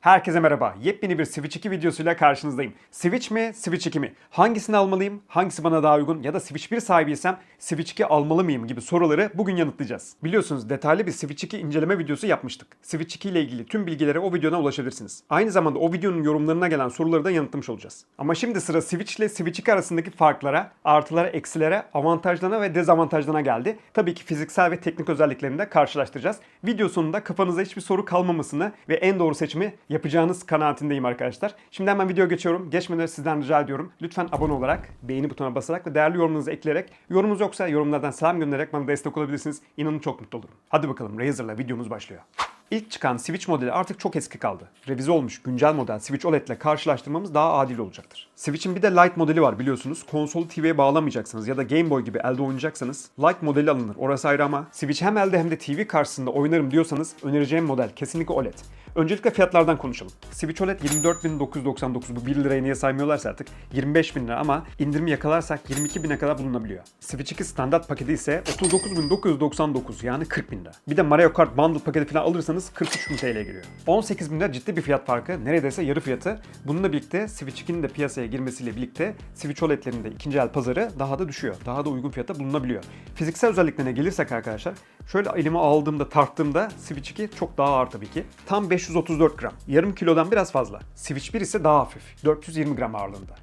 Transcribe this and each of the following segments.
Herkese merhaba. Yepyeni bir Switch 2 videosuyla karşınızdayım. Switch mi, Switch 2 mi? Hangisini almalıyım? Hangisi bana daha uygun? Ya da Switch 1 sahibiysem Switch 2 almalı mıyım gibi soruları bugün yanıtlayacağız. Biliyorsunuz detaylı bir Switch 2 inceleme videosu yapmıştık. Switch 2 ile ilgili tüm bilgilere o videodan ulaşabilirsiniz. Aynı zamanda o videonun yorumlarına gelen soruları da yanıtlamış olacağız. Ama şimdi sıra Switch ile Switch 2 arasındaki farklara, artılara, eksilere, avantajlarına ve dezavantajlarına geldi. Tabii ki fiziksel ve teknik özelliklerini de karşılaştıracağız. Video sonunda kafanıza hiçbir soru kalmamasını ve en doğru seçimi yapacağınız kanaatindeyim arkadaşlar. Şimdi hemen video geçiyorum. Geçmeden sizden rica ediyorum. Lütfen abone olarak, beğeni butonuna basarak ve değerli yorumunuzu ekleyerek, yorumunuz yoksa yorumlardan selam göndererek bana destek olabilirsiniz. İnanın çok mutlu olurum. Hadi bakalım Razer'la videomuz başlıyor. İlk çıkan Switch modeli artık çok eski kaldı. Revize olmuş güncel model Switch OLED ile karşılaştırmamız daha adil olacaktır. Switch'in bir de Lite modeli var biliyorsunuz. Konsolu TV'ye bağlamayacaksınız ya da Game Boy gibi elde oynayacaksanız Lite modeli alınır. Orası ayrı ama Switch hem elde hem de TV karşısında oynarım diyorsanız önereceğim model kesinlikle OLED. Öncelikle fiyatlardan konuşalım. Switch OLED 24.999 bu 1 lirayı niye saymıyorlarsa artık 25.000 lira ama indirimi yakalarsak 22.000'e kadar bulunabiliyor. Switch 2 standart paketi ise 39.999 yani 40.000 lira. Bir de Mario Kart Bundle paketi falan alırsanız 43.000 TL'ye giriyor. 18.000 lira ciddi bir fiyat farkı. Neredeyse yarı fiyatı. Bununla birlikte Switch 2'nin de piyasaya girmesiyle birlikte Switch OLED'lerin de ikinci el pazarı daha da düşüyor. Daha da uygun fiyata bulunabiliyor. Fiziksel özelliklerine gelirsek arkadaşlar şöyle elime aldığımda tarttığımda Switch 2 çok daha ağır tabii ki. Tam 534 gram. Yarım kilodan biraz fazla. Switch 1 ise daha hafif. 420 gram ağırlığında.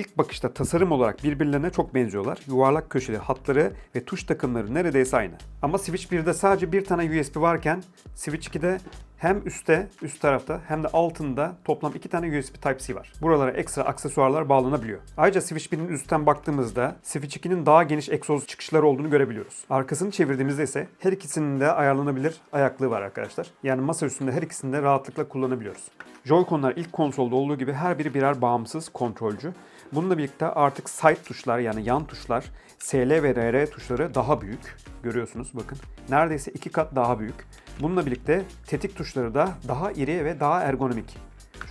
İlk bakışta tasarım olarak birbirlerine çok benziyorlar. Yuvarlak köşeli hatları ve tuş takımları neredeyse aynı. Ama Switch 1'de sadece bir tane USB varken Switch 2'de hem üstte, üst tarafta hem de altında toplam iki tane USB Type-C var. Buralara ekstra aksesuarlar bağlanabiliyor. Ayrıca Switch 1'in üstten baktığımızda Switch 2'nin daha geniş egzoz çıkışları olduğunu görebiliyoruz. Arkasını çevirdiğimizde ise her ikisinin de ayarlanabilir ayaklığı var arkadaşlar. Yani masa üstünde her ikisini de rahatlıkla kullanabiliyoruz. Joy-Con'lar ilk konsolda olduğu gibi her biri birer bağımsız kontrolcü. Bununla birlikte artık side tuşlar yani yan tuşlar, SL ve RR tuşları daha büyük. Görüyorsunuz bakın. Neredeyse iki kat daha büyük. Bununla birlikte tetik tuşları da daha iri ve daha ergonomik.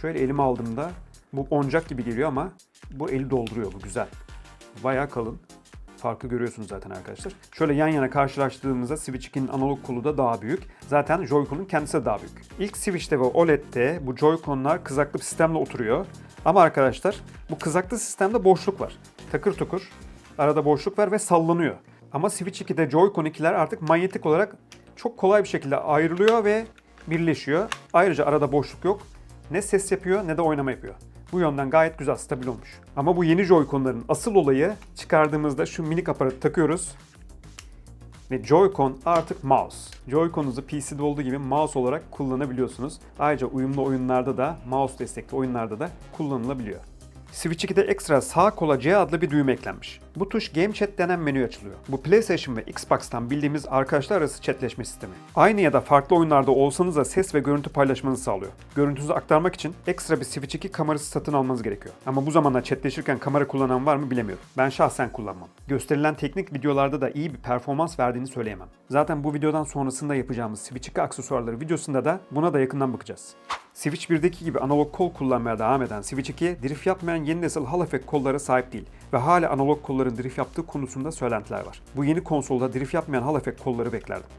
Şöyle elime aldığımda bu oncak gibi geliyor ama bu eli dolduruyor bu güzel. Bayağı kalın. Farkı görüyorsunuz zaten arkadaşlar. Şöyle yan yana karşılaştırdığımızda Switch 2'nin analog kolu da daha büyük. Zaten Joy-Con'un kendisi de daha büyük. İlk Switch'te ve OLED'de bu Joy-Con'lar kızaklı bir sistemle oturuyor. Ama arkadaşlar bu kızaklı sistemde boşluk var. Takır tukur arada boşluk var ve sallanıyor. Ama Switch 2'de Joy-Con 2'ler artık manyetik olarak çok kolay bir şekilde ayrılıyor ve birleşiyor. Ayrıca arada boşluk yok. Ne ses yapıyor ne de oynama yapıyor. Bu yönden gayet güzel, stabil olmuş. Ama bu yeni Joy-Con'ların asıl olayı çıkardığımızda şu minik aparatı takıyoruz. Ve Joy-Con artık mouse. Joy-Con'unuzu PC'de olduğu gibi mouse olarak kullanabiliyorsunuz. Ayrıca uyumlu oyunlarda da, mouse destekli oyunlarda da kullanılabiliyor. Switch 2'de ekstra sağ kola C adlı bir düğme eklenmiş. Bu tuş Game Chat denen menü açılıyor. Bu PlayStation ve Xbox'tan bildiğimiz arkadaşlar arası chatleşme sistemi. Aynı ya da farklı oyunlarda olsanız da ses ve görüntü paylaşmanızı sağlıyor. Görüntünüzü aktarmak için ekstra bir Switch 2 kamerası satın almanız gerekiyor. Ama bu zamanlar chatleşirken kamera kullanan var mı bilemiyorum. Ben şahsen kullanmam. Gösterilen teknik videolarda da iyi bir performans verdiğini söyleyemem. Zaten bu videodan sonrasında yapacağımız Switch 2 aksesuarları videosunda da buna da yakından bakacağız. Switch 1'deki gibi analog kol kullanmaya devam eden Switch 2, drift yapmayan yeni nesil Hall effect kollara sahip değil ve hala analog kolların drift yaptığı konusunda söylentiler var. Bu yeni konsolda drift yapmayan Hall kolları beklerdim.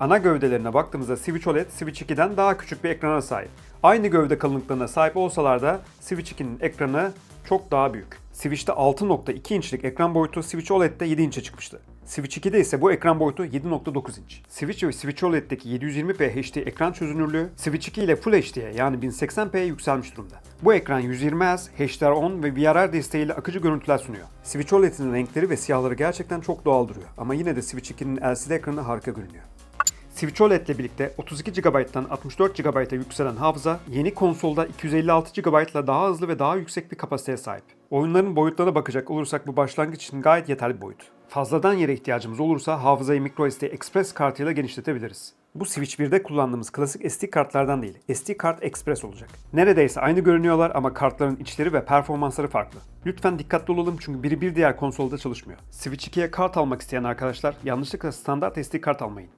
Ana gövdelerine baktığımızda Switch OLED Switch 2'den daha küçük bir ekrana sahip. Aynı gövde kalınlıklarına sahip olsalar da Switch 2'nin ekranı çok daha büyük. Switch'te 6.2 inçlik ekran boyutu Switch OLED'de 7 inçe çıkmıştı. Switch 2'de ise bu ekran boyutu 7.9 inç. Switch ve Switch OLED'deki 720p HD ekran çözünürlüğü Switch 2 ile Full HD'ye yani 1080p'ye yükselmiş durumda. Bu ekran 120 Hz, HDR10 ve VRR desteğiyle akıcı görüntüler sunuyor. Switch OLED'in renkleri ve siyahları gerçekten çok doğal duruyor ama yine de Switch 2'nin LCD ekranı harika görünüyor. Switch OLED ile birlikte 32 GB'dan 64 GB'a yükselen hafıza yeni konsolda 256 GB ile daha hızlı ve daha yüksek bir kapasiteye sahip. Oyunların boyutlarına bakacak olursak bu başlangıç için gayet yeterli bir boyut. Fazladan yere ihtiyacımız olursa hafızayı microSD Express kartıyla genişletebiliriz. Bu Switch 1'de kullandığımız klasik SD kartlardan değil, SD kart Express olacak. Neredeyse aynı görünüyorlar ama kartların içleri ve performansları farklı. Lütfen dikkatli olalım çünkü biri bir diğer konsolda çalışmıyor. Switch 2'ye kart almak isteyen arkadaşlar yanlışlıkla standart SD kart almayın.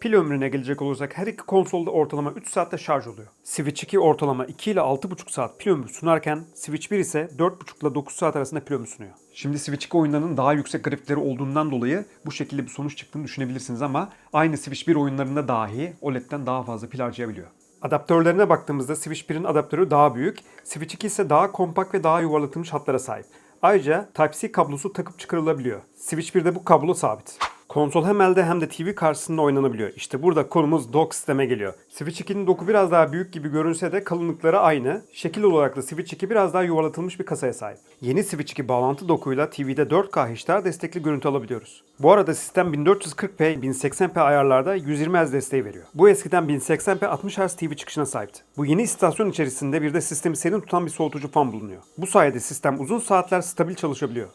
Pil ömrüne gelecek olursak her iki konsolda ortalama 3 saatte şarj oluyor. Switch 2 ortalama 2 ile 6,5 saat pil ömrü sunarken Switch 1 ise 4,5 ile 9 saat arasında pil ömrü sunuyor. Şimdi Switch 2 oyunlarının daha yüksek grafikleri olduğundan dolayı bu şekilde bir sonuç çıktığını düşünebilirsiniz ama aynı Switch 1 oyunlarında dahi OLED'den daha fazla pil harcayabiliyor. Adaptörlerine baktığımızda Switch 1'in adaptörü daha büyük, Switch 2 ise daha kompakt ve daha yuvarlatılmış hatlara sahip. Ayrıca Type-C kablosu takıp çıkarılabiliyor. Switch 1'de bu kablo sabit. Konsol hem elde hem de TV karşısında oynanabiliyor. İşte burada konumuz dock sisteme geliyor. Switch 2'nin doku biraz daha büyük gibi görünse de kalınlıkları aynı. Şekil olarak da Switch 2 biraz daha yuvarlatılmış bir kasaya sahip. Yeni Switch 2 bağlantı dokuyla TV'de 4K HDR destekli görüntü alabiliyoruz. Bu arada sistem 1440p 1080p ayarlarda 120 Hz desteği veriyor. Bu eskiden 1080p 60 Hz TV çıkışına sahipti. Bu yeni istasyon içerisinde bir de sistemi serin tutan bir soğutucu fan bulunuyor. Bu sayede sistem uzun saatler stabil çalışabiliyor.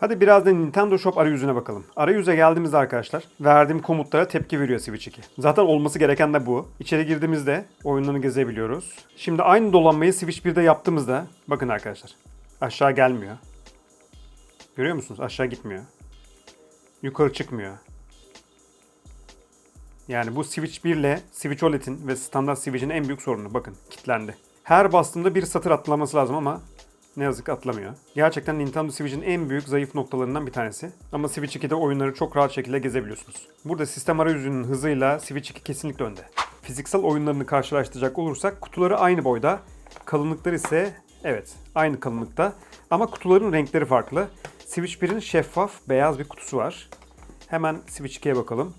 Hadi biraz da Nintendo Shop arayüzüne bakalım. Arayüze geldiğimizde arkadaşlar verdiğim komutlara tepki veriyor Switch 2. Zaten olması gereken de bu. İçeri girdiğimizde oyunlarını gezebiliyoruz. Şimdi aynı dolanmayı Switch 1'de yaptığımızda bakın arkadaşlar. Aşağı gelmiyor. Görüyor musunuz? Aşağı gitmiyor. Yukarı çıkmıyor. Yani bu Switch 1 ile Switch OLED'in ve standart Switch'in en büyük sorunu. Bakın kilitlendi. Her bastığımda bir satır atlaması lazım ama ne yazık ki atlamıyor. Gerçekten Nintendo Switch'in en büyük zayıf noktalarından bir tanesi. Ama Switch 2'de oyunları çok rahat şekilde gezebiliyorsunuz. Burada sistem arayüzünün hızıyla Switch 2 kesinlikle önde. Fiziksel oyunlarını karşılaştıracak olursak kutuları aynı boyda. Kalınlıkları ise evet aynı kalınlıkta. Ama kutuların renkleri farklı. Switch 1'in şeffaf beyaz bir kutusu var. Hemen Switch 2'ye bakalım.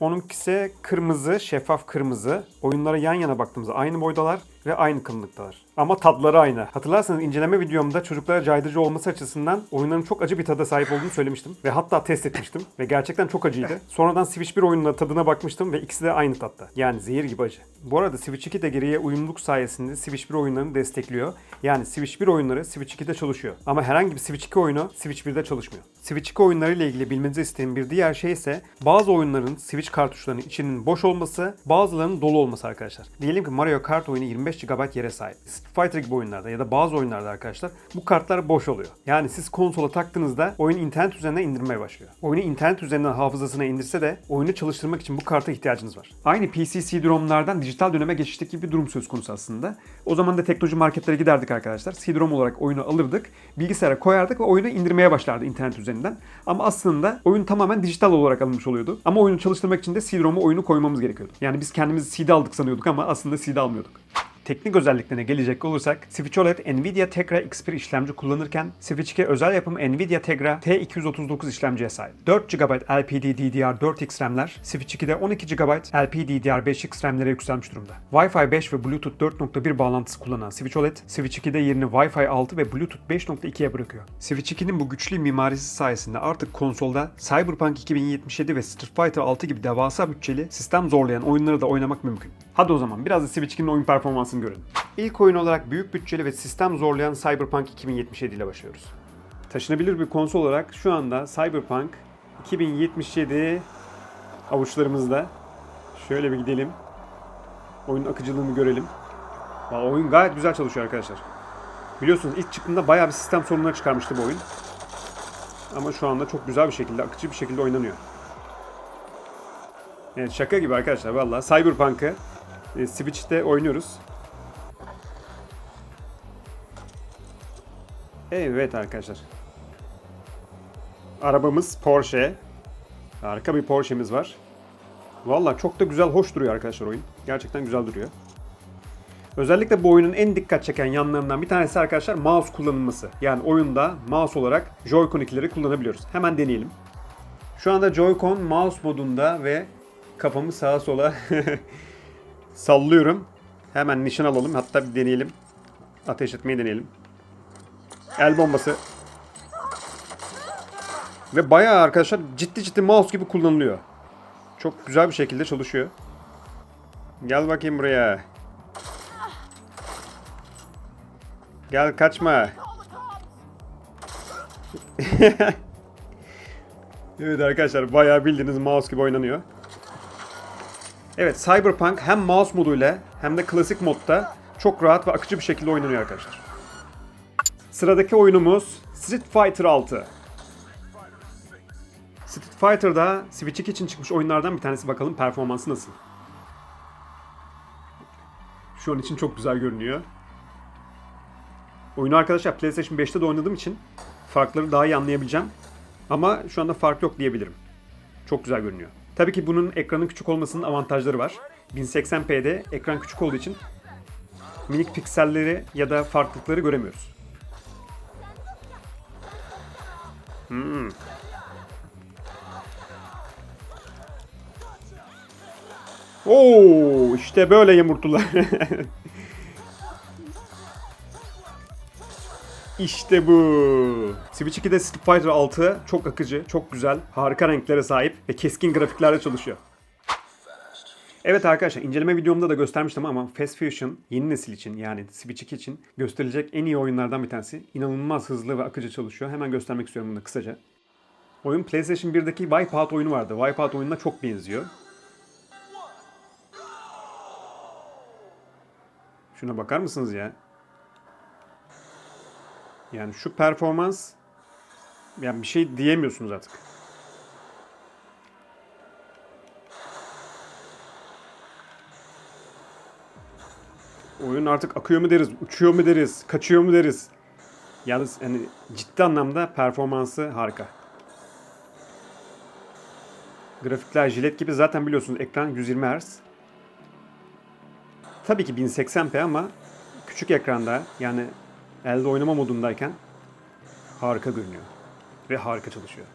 Onunki ise kırmızı, şeffaf kırmızı. Oyunlara yan yana baktığımızda aynı boydalar ve aynı kalınlıktalar. Ama tadları aynı. Hatırlarsanız inceleme videomda çocuklara caydırıcı olması açısından oyunların çok acı bir tada sahip olduğunu söylemiştim. Ve hatta test etmiştim. Ve gerçekten çok acıydı. Sonradan Switch 1 oyununa tadına bakmıştım ve ikisi de aynı tatta. Yani zehir gibi acı. Bu arada Switch 2 de geriye uyumluluk sayesinde Switch 1 oyunlarını destekliyor. Yani Switch 1 oyunları Switch 2'de çalışıyor. Ama herhangi bir Switch 2 oyunu Switch 1'de çalışmıyor. Switch 2 oyunları ile ilgili bilmenizi istediğim bir diğer şey ise bazı oyunların Switch kartuşlarının içinin boş olması, bazılarının dolu olması arkadaşlar. Diyelim ki Mario Kart oyunu 25 GB yere sahip. Fighter gibi oyunlarda ya da bazı oyunlarda arkadaşlar bu kartlar boş oluyor. Yani siz konsola taktığınızda oyun internet üzerinden indirmeye başlıyor. Oyunu internet üzerinden hafızasına indirse de oyunu çalıştırmak için bu karta ihtiyacınız var. Aynı PC CD-ROM'lardan dijital döneme geçişteki bir durum söz konusu aslında. O zaman da teknoloji marketlere giderdik arkadaşlar. CD-ROM olarak oyunu alırdık, bilgisayara koyardık ve oyunu indirmeye başlardı internet üzerinden. Ama aslında oyun tamamen dijital olarak alınmış oluyordu. Ama oyunu çalıştırmak için de CD-ROM'u oyunu koymamız gerekiyordu. Yani biz kendimiz CD aldık sanıyorduk ama aslında CD almıyorduk. Teknik özelliklerine gelecek olursak Switch OLED Nvidia Tegra X1 işlemci kullanırken Switch 2 özel yapım Nvidia Tegra T239 işlemciye sahip. 4 GB LPD DDR4X RAM'ler Switch 2'de 12 GB LPDDR5X RAM'lere yükselmiş durumda. Wi-Fi 5 ve Bluetooth 4.1 bağlantısı kullanan Switch OLED, Switch 2'de yerini Wi-Fi 6 ve Bluetooth 5.2'ye bırakıyor. Switch 2'nin bu güçlü mimarisi sayesinde artık konsolda Cyberpunk 2077 ve Street Fighter 6 gibi devasa bütçeli, sistem zorlayan oyunları da oynamak mümkün. Hadi o zaman biraz da Switch 2'nin oyun performansını görelim. İlk oyun olarak büyük bütçeli ve sistem zorlayan Cyberpunk 2077 ile başlıyoruz. Taşınabilir bir konsol olarak şu anda Cyberpunk 2077 avuçlarımızda. Şöyle bir gidelim. Oyunun akıcılığını görelim. Aa, oyun gayet güzel çalışıyor arkadaşlar. Biliyorsunuz ilk çıktığında bayağı bir sistem sorunları çıkarmıştı bu oyun. Ama şu anda çok güzel bir şekilde, akıcı bir şekilde oynanıyor. Evet şaka gibi arkadaşlar valla. Cyberpunk'ı e, Switch'te oynuyoruz. Evet arkadaşlar. Arabamız Porsche. Harika bir Porsche'miz var. Valla çok da güzel, hoş duruyor arkadaşlar oyun. Gerçekten güzel duruyor. Özellikle bu oyunun en dikkat çeken yanlarından bir tanesi arkadaşlar mouse kullanılması. Yani oyunda mouse olarak Joy-Con 2'leri kullanabiliyoruz. Hemen deneyelim. Şu anda Joy-Con mouse modunda ve kafamı sağa sola sallıyorum. Hemen nişan alalım. Hatta bir deneyelim. Ateş etmeyi deneyelim. El bombası. Ve bayağı arkadaşlar ciddi ciddi mouse gibi kullanılıyor. Çok güzel bir şekilde çalışıyor. Gel bakayım buraya. Gel kaçma. evet arkadaşlar bayağı bildiğiniz mouse gibi oynanıyor. Evet Cyberpunk hem mouse moduyla hem de klasik modda çok rahat ve akıcı bir şekilde oynanıyor arkadaşlar. Sıradaki oyunumuz Street Fighter 6. Street Fighter'da Switch 2 için çıkmış oyunlardan bir tanesi bakalım performansı nasıl. Şu an için çok güzel görünüyor. Oyunu arkadaşlar PlayStation 5'te de oynadığım için farkları daha iyi anlayabileceğim. Ama şu anda fark yok diyebilirim. Çok güzel görünüyor. Tabii ki bunun ekranın küçük olmasının avantajları var. 1080p'de ekran küçük olduğu için minik pikselleri ya da farklılıkları göremiyoruz. Hmm. Oo, işte böyle yumurtular. İşte bu. Switch 2'de Street Fighter 6 çok akıcı, çok güzel, harika renklere sahip ve keskin grafiklerle çalışıyor. Evet arkadaşlar inceleme videomda da göstermiştim ama Fast Fusion yeni nesil için yani Switch 2 için gösterilecek en iyi oyunlardan bir tanesi. İnanılmaz hızlı ve akıcı çalışıyor. Hemen göstermek istiyorum bunu kısaca. Oyun PlayStation 1'deki Wipeout oyunu vardı. Wipeout oyununa çok benziyor. Şuna bakar mısınız ya? Yani şu performans yani bir şey diyemiyorsunuz artık. Oyun artık akıyor mu deriz, uçuyor mu deriz, kaçıyor mu deriz. Yalnız yani ciddi anlamda performansı harika. Grafikler jilet gibi zaten biliyorsunuz ekran 120 Hz. Tabii ki 1080p ama küçük ekranda yani elde oynama modundayken harika görünüyor. Ve harika çalışıyor.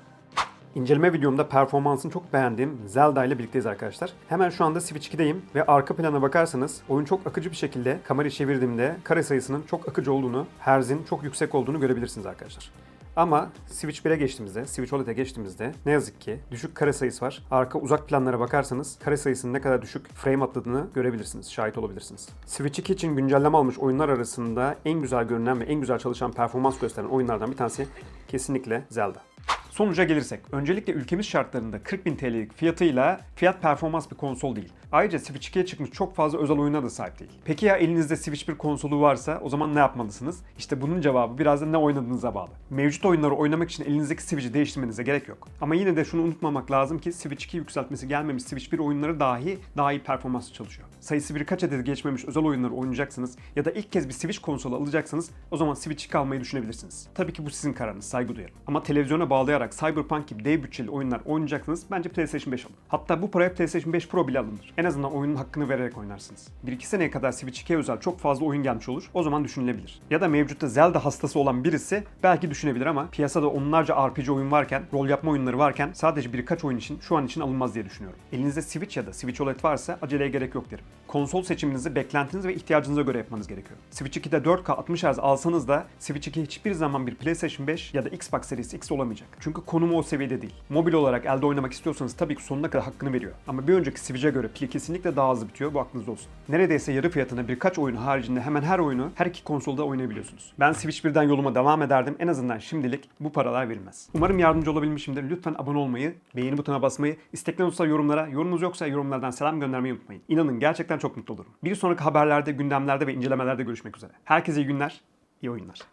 İnceleme videomda performansını çok beğendiğim Zelda ile birlikteyiz arkadaşlar. Hemen şu anda Switch 2'deyim ve arka plana bakarsanız oyun çok akıcı bir şekilde kamerayı çevirdiğimde kare sayısının çok akıcı olduğunu, herzin çok yüksek olduğunu görebilirsiniz arkadaşlar. Ama Switch 1'e geçtiğimizde, Switch OLED'e geçtiğimizde ne yazık ki düşük kare sayısı var. Arka uzak planlara bakarsanız kare sayısının ne kadar düşük frame atladığını görebilirsiniz, şahit olabilirsiniz. Switch 2 için güncelleme almış oyunlar arasında en güzel görünen ve en güzel çalışan performans gösteren oyunlardan bir tanesi kesinlikle Zelda. Sonuca gelirsek, öncelikle ülkemiz şartlarında 40.000 TL'lik fiyatıyla fiyat performans bir konsol değil. Ayrıca Switch 2'ye çıkmış çok fazla özel oyuna da sahip değil. Peki ya elinizde Switch 1 konsolu varsa o zaman ne yapmalısınız? İşte bunun cevabı biraz da ne oynadığınıza bağlı. Mevcut oyunları oynamak için elinizdeki Switch'i değiştirmenize gerek yok. Ama yine de şunu unutmamak lazım ki Switch 2 yükseltmesi gelmemiş Switch 1 oyunları dahi daha iyi performansla çalışıyor. Sayısı birkaç adet geçmemiş özel oyunları oynayacaksınız ya da ilk kez bir Switch konsolu alacaksanız o zaman Switch 2 almayı düşünebilirsiniz. Tabii ki bu sizin kararınız, saygı duyarım. Ama televizyona bağlayarak Cyberpunk gibi dev bütçeli oyunlar oynayacaksanız bence PlayStation 5 alın. Hatta bu paraya PlayStation 5 Pro bile alınır. En azından oyunun hakkını vererek oynarsınız. 1-2 seneye kadar Switch 2'ye özel çok fazla oyun gelmiş olur. O zaman düşünülebilir. Ya da mevcutta Zelda hastası olan birisi belki düşünebilir ama piyasada onlarca RPG oyun varken, rol yapma oyunları varken sadece birkaç oyun için şu an için alınmaz diye düşünüyorum. Elinizde Switch ya da Switch OLED varsa aceleye gerek yok derim. Konsol seçiminizi beklentiniz ve ihtiyacınıza göre yapmanız gerekiyor. Switch 2'de 4K 60 Hz alsanız da Switch 2 hiçbir zaman bir PlayStation 5 ya da Xbox Series X olamayacak. Çünkü konumu o seviyede değil. Mobil olarak elde oynamak istiyorsanız tabii ki sonuna kadar hakkını veriyor. Ama bir önceki Switch'e göre pili kesinlikle daha hızlı bitiyor. Bu aklınızda olsun. Neredeyse yarı fiyatına birkaç oyun haricinde hemen her oyunu her iki konsolda oynayabiliyorsunuz. Ben Switch 1'den yoluma devam ederdim. En azından şimdilik bu paralar verilmez. Umarım yardımcı olabilmişimdir. Lütfen abone olmayı, beğeni butonuna basmayı, istekleriniz olursa yorumlara, yorumunuz yoksa yorumlardan selam göndermeyi unutmayın. İnanın gerçekten çok mutlu olurum. Bir sonraki haberlerde, gündemlerde ve incelemelerde görüşmek üzere. Herkese iyi günler, iyi oyunlar.